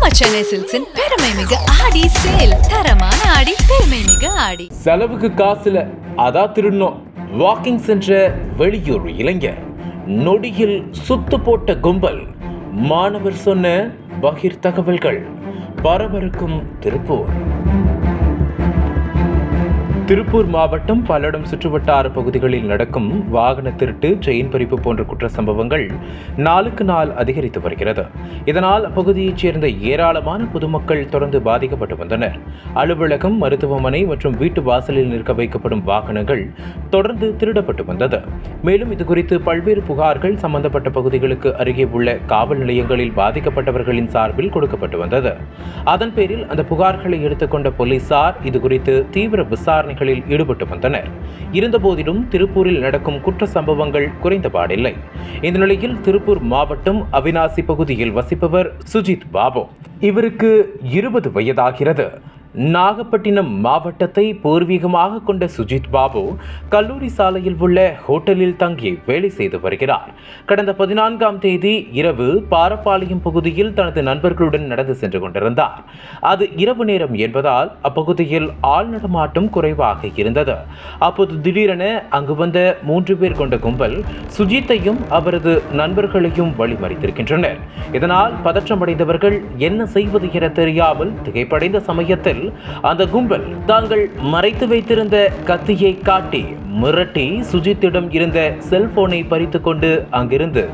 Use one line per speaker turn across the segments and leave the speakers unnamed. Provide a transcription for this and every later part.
நம்ம சென்னை சில்க்ஸின் பெருமை ஆடி சேல் தரமான ஆடி பெருமை ஆடி.
செலவுக்கு காசுல அதா திருடணும். வாக்கிங் சென்ற வெளியூர் இளைஞர். நொடியில் சுத்து போட்ட கும்பல். மாணவர் சொன்ன பகிர் தகவல்கள் பரபரக்கும் திருப்பூர். திருப்பூர் மாவட்டம் பல்லடம் சுற்றுவட்டார பகுதிகளில் நடக்கும் வாகன திருட்டு செயின் பறிப்பு போன்ற குற்ற சம்பவங்கள் நாளுக்கு நாள் அதிகரித்து வருகிறது. இதனால் அப்பகுதியைச் சேர்ந்த ஏராளமான பொதுமக்கள் தொடர்ந்து பாதிக்கப்பட்டு வந்தனர். அலுவலகம் மருத்துவமனை மற்றும் வீட்டு வாசலில் நிற்க வைக்கப்படும் வாகனங்கள் தொடர்ந்து திருடப்பட்டு வந்தது. மேலும் இதுகுறித்து பல்வேறு புகார்கள் சம்பந்தப்பட்ட பகுதிகளுக்கு அருகே உள்ள காவல் நிலையங்களில் பாதிக்கப்பட்டவர்களின் சார்பில் கொடுக்கப்பட்டு வந்தது. அதன் பேரில் அந்த புகார்களை எடுத்துக்கொண்ட போலீசார் இதுகுறித்து தீவிர விசாரணை விசாரணைகளில் ஈடுபட்டு வந்தனர். இருந்தபோதிலும் திருப்பூரில் நடக்கும் குற்ற சம்பவங்கள் குறைந்தபாடில்லை. இந்த நிலையில் திருப்பூர் மாவட்டம் அவினாசி பகுதியில் வசிப்பவர் சுஜித் பாபு. இவருக்கு இருபது வயதாகிறது. நாகப்பட்டினம் மாவட்டத்தை பூர்வீகமாக கொண்ட சுஜித் பாபு கல்லூரி சாலையில் உள்ள ஹோட்டலில் தங்கி வேலை செய்து வருகிறார். கடந்த பதினான்காம் தேதி இரவு பாரப்பாளையம் பகுதியில் தனது நண்பர்களுடன் நடந்து சென்று கொண்டிருந்தார். அது இரவு நேரம் என்பதால் அப்பகுதியில் ஆள் நடமாட்டம் குறைவாக இருந்தது. அப்போது திடீரென அங்கு வந்த மூன்று பேர் கொண்ட கும்பல் சுஜித்தையும் அவரது நண்பர்களையும் வழிமறித்திருக்கின்றனர். இதனால் பதற்றமடைந்தவர்கள் என்ன செய்வது என தெரியாமல் திகைப்படைந்த சமயத்தில் அந்த கும்பல் தாங்கள் மறைத்து வைத்திருந்த கத்தியை காட்டி மிரட்டி சுஜித்திடம் இருந்த செல்போனை பறித்து கொண்டு அங்கிருந்து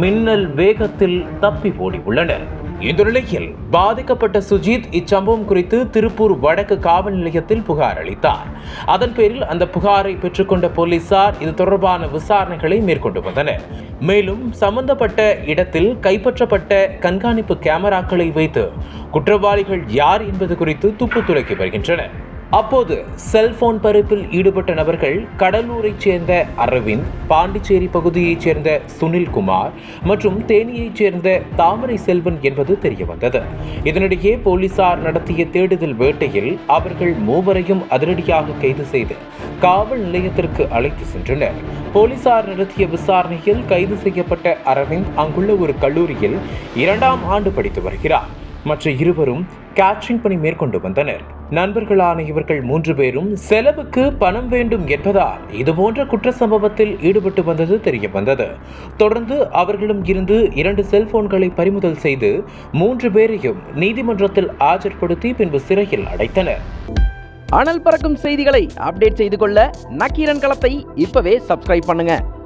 மின்னல் வேகத்தில் தப்பி ஓடி உள்ளனர். இந்த நிலையில் பாதிக்கப்பட்ட சுஜித் இச்சம்பவம் குறித்து திருப்பூர் வடக்கு காவல் நிலையத்தில் புகார் அளித்தார். அதன் பேரில் அந்த புகாரை பெற்றுக்கொண்ட போலீசார் இது தொடர்பான விசாரணைகளை மேற்கொண்டு வந்தனர். மேலும் சம்பந்தப்பட்ட இடத்தில் கைப்பற்றப்பட்ட கண்காணிப்பு கேமராக்களை வைத்து குற்றவாளிகள் யார் என்பது குறித்து துப்பு துலக்கி வருகின்றனர். அப்போது செல்போன் பறிப்பில் ஈடுபட்ட நபர்கள் கடலூரைச் சேர்ந்த அரவிந்த் பாண்டிச்சேரி பகுதியைச் சேர்ந்த சுனில்குமார் மற்றும் தேனியைச் சேர்ந்த தாமரை செல்வன் என்பது தெரியவந்தது. இதனிடையே போலீசார் நடத்திய தேடுதல் வேட்டையில் அவர்கள் மூவரையும் அதிரடியாக கைது செய்து காவல் நிலையத்திற்கு அழைத்து சென்றனர். போலீசார் நடத்திய விசாரணையில் கைது செய்யப்பட்ட அரவிந்த் அங்குள்ள ஒரு கல்லூரியில் இரண்டாம் ஆண்டு படித்து வருகிறார். மற்ற இருவரும் கேட்ரிங் பணி மேற்கொண்டு வந்தனர். நண்பர்களான இவர்கள் மூன்று பேரும் செலவுக்கு பணம் வேண்டும் என்பதால் இதுபோன்ற குற்ற சம்பவத்தில் ஈடுபட்டு வந்தது தெரிய வந்தது. தொடர்ந்து அவர்களும் இருந்து இரண்டு செல்போன்களை பறிமுதல் செய்து மூன்று பேரையும் நீதிமன்றத்தில் ஆஜர்படுத்தி பின்பு சிறையில் அடைத்தனர்.
அனல் பறக்கும் செய்திகளை அப்டேட் செய்து கொள்ள நக்கீரன் களத்தை இப்பவே சப்ஸ்கிரைப் பண்ணுங்க.